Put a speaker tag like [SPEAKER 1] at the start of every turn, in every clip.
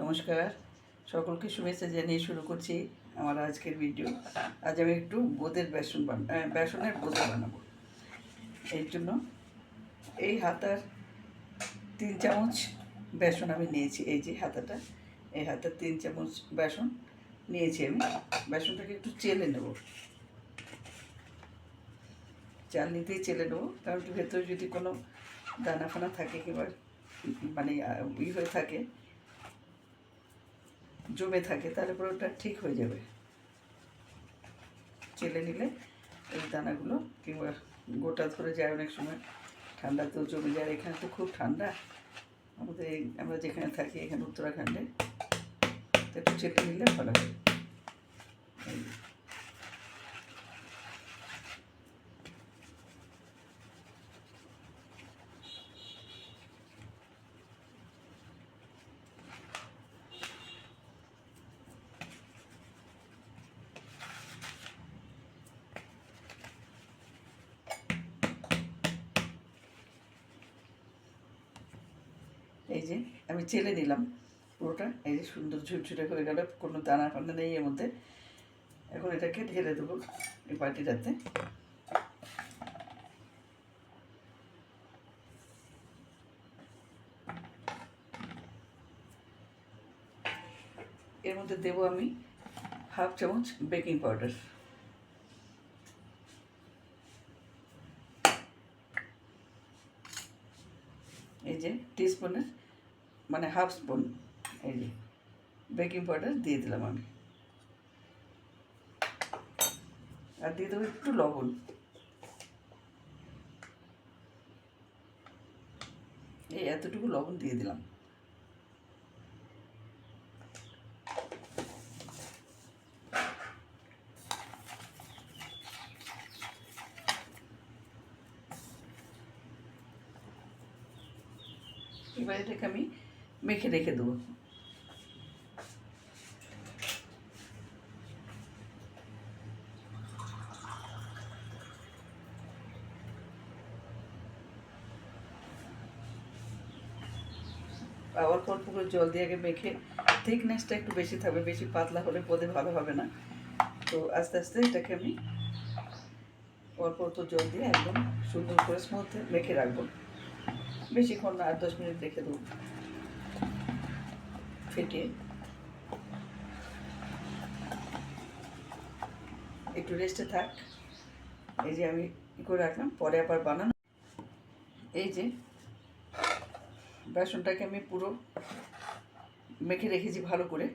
[SPEAKER 1] নমস্কার। সকলকে শুভেচ্ছা জানিয়ে শুরু করছি আমার আজকের ভিডিও। আজ আমি একটু বোঁদের বেসন বেসনের বোঁদে বানাবো। এই জন্য এই হাতার তিন চামচ বেসন আমি নিয়েছি। এই যে হাতাটা, এই হাতার তিন চামচ বেসন নিয়েছি আমি। বেসনটাকে একটু চেলে নেব। চাল নিতেই চেলে নেব। কারণ ভেতরে যদি কোনো দানা ফানা থাকে কিংবা মানে ই হয়ে থাকে জমে থাকে, তাহলে পরে ওটা ঠিক হয়ে যাবে। চেলে নিলে এই দানাগুলো কিংবা গোটা ধরে যায় অনেক সময়। ঠান্ডা তো জমে যায় এখানে তো খুব ঠান্ডা। আমাদের আমরা যেখানে থাকি এখানে উত্তরাখণ্ডে। একটু চেপে নিলে ভালো হয়। যে। এই যে আমি চেলে নিলাম পুরোটা। এই যে সুন্দর ঝুরঝুরে হয়ে গেল, কোনো দানা ফানা নেই এর মধ্যে। এখন এটাকে ঢেলে দেবো এই বাটিটাতে। এর মধ্যে দেবো আমি হাফ চামচ বেকিং পাউডার। এই যে টিস্পুনের মানে হাফ স্পুন এই যে বেকিং পাউডার দিয়ে দিলাম আমি। আর দিয়ে দেবো একটু লবণ। এই এতটুকু লবণ দিয়ে দিলাম। এবার এটাকে আমি মেখে রেখে দেবো। আবার অল্প করে জল দিয়ে আগে মেখে থিকনেসটা একটু বেশি থাকবে, বেশি পাতলা হলে পদে ভালো হবে না। তো আস্তে আস্তে এটাকে আমি অল্প অল্প জল দিয়ে একদম সুন্দর করে স্মুথ মেখে রাখব। বেশিক্ষণ না, আট দশ মিনিট রেখে দেবো। ফেটিয়ে একটু রেস্টে থাক। এই যে আমি করে রাখলাম, পরে আবার বানানো। এই যে, বেসনটাকে আমি পুরো মেখে রেখেছি ভালো করে।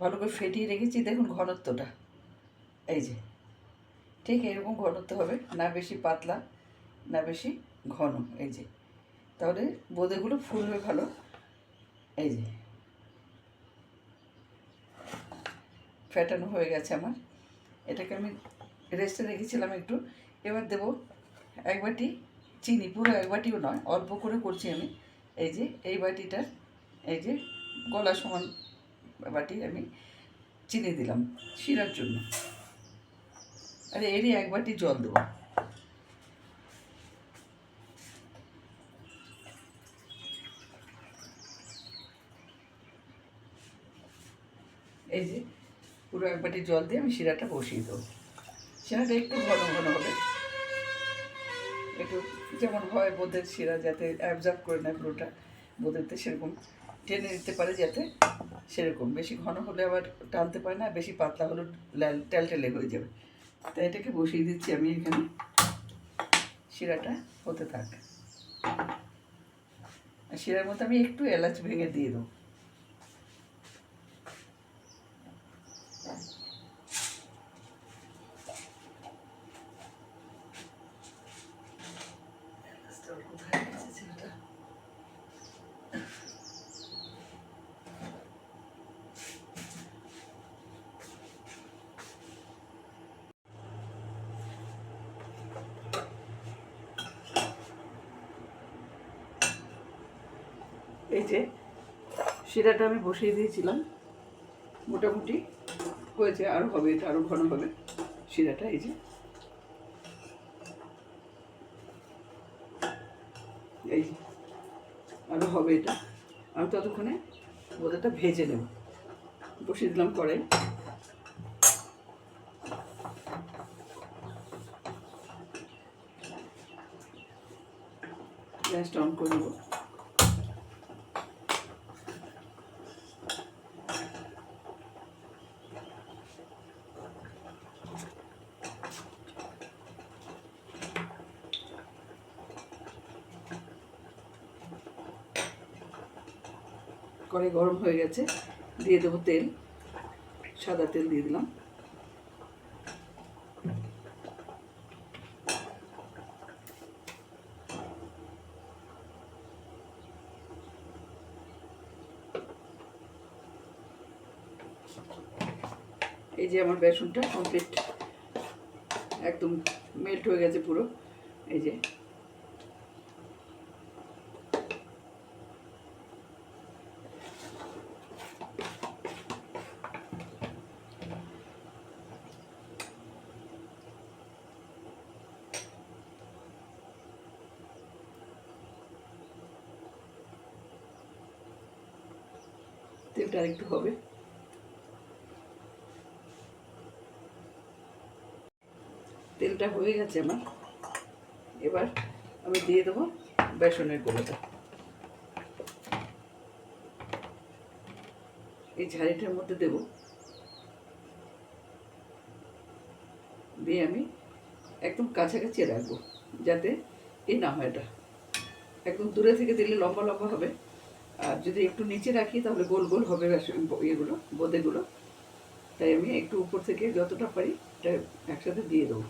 [SPEAKER 1] ভালো করে ফেটিয়ে রেখেছি, দেখুন ঘনত্বটা। এই যে, ঠিক এরকম ঘনত্ব হবে, না বেশি পাতলা, না বেশি ঘন। এই যে, তাহলে বোঁদেগুলো ফুলবে ভালো। এই যে। ফ্যাটানো হয়ে গেছে আমার। এটাকে আমি রেস্টে রেখেছিলাম একটু। এবার দেব এক বাটি চিনি, পুরো এক বাটিও নয়, অল্প করে করছি আমি। এই যে, এই বাটিটার এই যে গলা সমান বাটি আমি চিনি দিলাম শিরার জন্য। আর এরই এক বাটি জল দেবো এই যে পুরো এক বাটি জল দিয়ে আমি শিরাটা বসিয়ে দেবো। শিরাটা একটু ঘন ঘন হবে। একটু যেমন হয় বোধের শিরা যাতে অ্যাবজার্ভ করে নেয় পুরোটা। বোধেতে সেরকম টেনে নিতে পারে যাতে সেরকম। বেশি ঘন হলে আবার টানতে পারে না, বেশি পাতলা হলে লাল টেলটেলে হয়ে যাবে। তাই এটাকে বসিয়ে দিচ্ছি আমি এখানে। শিরাটা হতে থাক। শিরার মধ্যে আমি একটু এলাচ ভেঙে দিয়ে দেবো। এই যে, শিরাটা আমি বসিয়ে দিয়েছিলাম। মোটামুটি হয়েছে আরও হবে, এটা আরও ঘন হবে, শিরাটা এই যে। এই যে আরও হবে এটা। আমি ততক্ষণে বোঁদেটা ভেজে নেব। বসিয়ে দিলাম কড়াই। গ্যাসটা অন করে নেব। কড়াই গরম হয়ে গেছে, দিয়ে দেবো তেল, সাদা তেল দিয়ে দিলাম। এই যে আমার বেসনটা কমপ্লিট একদম মেল্ট হয়ে গেছে পুরো। এই যে তেলটা আরেকটু হবে। তেলটা হয়ে গেছে আমার। এবার আমি দিয়ে দেবো বেসনের গোলাটা এই ঝাড়িটার মধ্যে দেব। দিয়ে আমি একদম কাছাকাছি রাখব, যাতে এই না হয় এটা। একদম দূরে থেকে দিলে লম্বা লম্বা হবে। আর যদি একটু নিচে রাখি, তাহলে গোল গোল হবে ইয়েগুলো, বোঁদেগুলো। তাই আমি একটু উপর থেকে যতটা পারি একসাথে দিয়ে দেবো।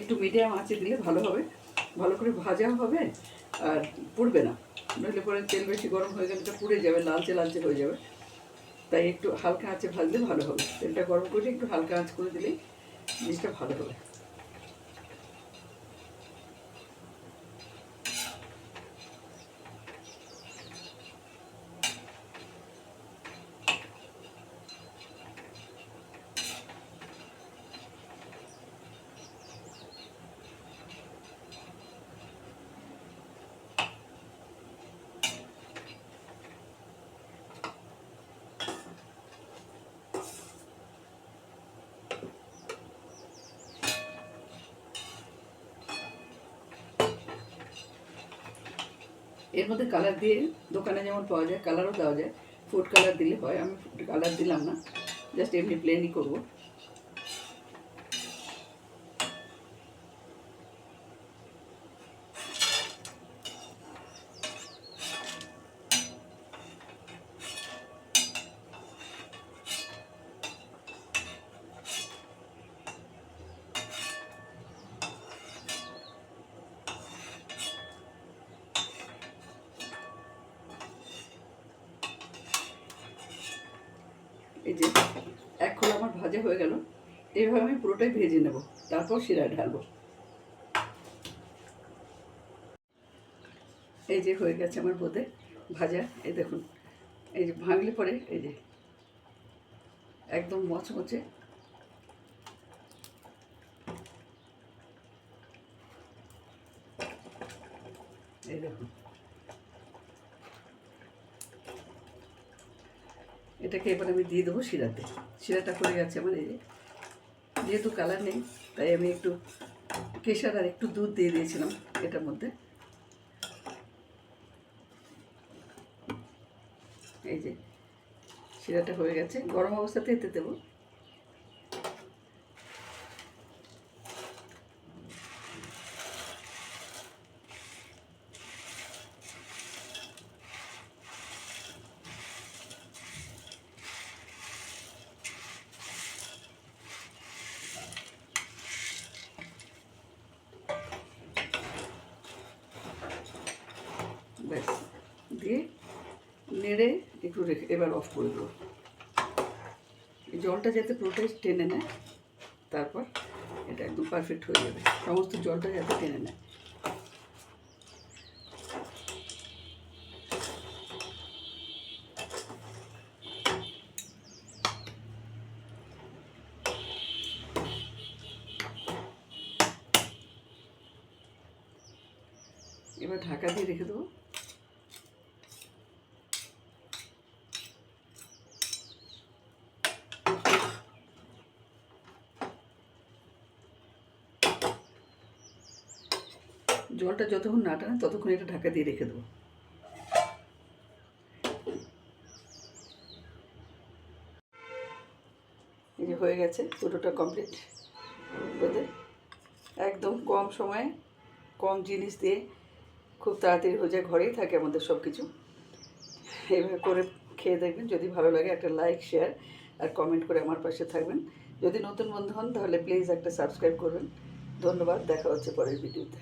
[SPEAKER 1] একটু মিডিয়াম আঁচে দিলে ভালো হবে। ভালো করে ভাজা হবে আর পুড়বে না। নইলে পরে তেল বেশি গরম হয়ে গেলে এটা পুড়ে যাবে, লালচে লালচে হয়ে যাবে। তাই একটু হালকা আঁচে ভাজলে ভালো হবে। তেলটা গরম করে একটু হালকা আঁচ করে দিলেই জিনিসটা ভালো হবে। এর মধ্যে কালার দিয়ে দোকানে যেমন পাওয়া যায় কালারও দেওয়া যায়। ফুড কালার দিলে হয়, আমি ফুড কালার দিলাম না জাস্ট এমনি প্লেনই করব। যে এক খোলা আমার ভাজা হয়ে গেল, এইভাবে আমি পুরোটাই ভেজে নেব, তারপর শিরায় ঢালবো। এই যে হয়ে গেছে আমার বোধে ভাজা, এই দেখুন, এই যে ভাঙলে পরে, এই যে, একদম মচমচে এই দেখুন এটাকে এবার আমি দিয়ে দেবো শিরাতে। শিরাটা করে গেছে আমার এই। যেহেতু কালার নেই, তাই আমি একটু কেশার আর একটু দুধ দিয়ে দিয়েছিলাম এটার মধ্যে। এই যে, শিরাটা হয়ে গেছে। গরম অবস্থাতে এতে দেবো ব্যাস দিয়ে নেড়ে একটু রেখে এবার অফ করে দেবো। এই জলটা যাতে পুরোটাই টেনে নেয়, তারপর এটা একদম পারফেক্ট হয়ে যাবে। সমস্ত জলটা যাতে টেনে নেয়। এবার ঢাকা দিয়ে রেখে দেবো। জলটা যতক্ষণ না টানে, ততক্ষণ এটা ঢাকা দিয়ে রেখে দেবো। এই যে হয়ে গেছে পুরোটা কমপ্লিট একদম কম সময়ে কম জিনিস দিয়ে খুব তাড়াতাড়ি হয়ে যায়, ঘরেই থাকে আমাদের সব কিছু এইভাবে করে খেয়ে দেখবেন, যদি ভালো লাগে একটা লাইক শেয়ার আর কমেন্ট করে আমার পাশে থাকবেন। যদি নতুন বন্ধু হন তাহলে প্লিজ একটা সাবস্ক্রাইব করবেন। ধন্যবাদ, দেখা হচ্ছে পরের ভিডিওতে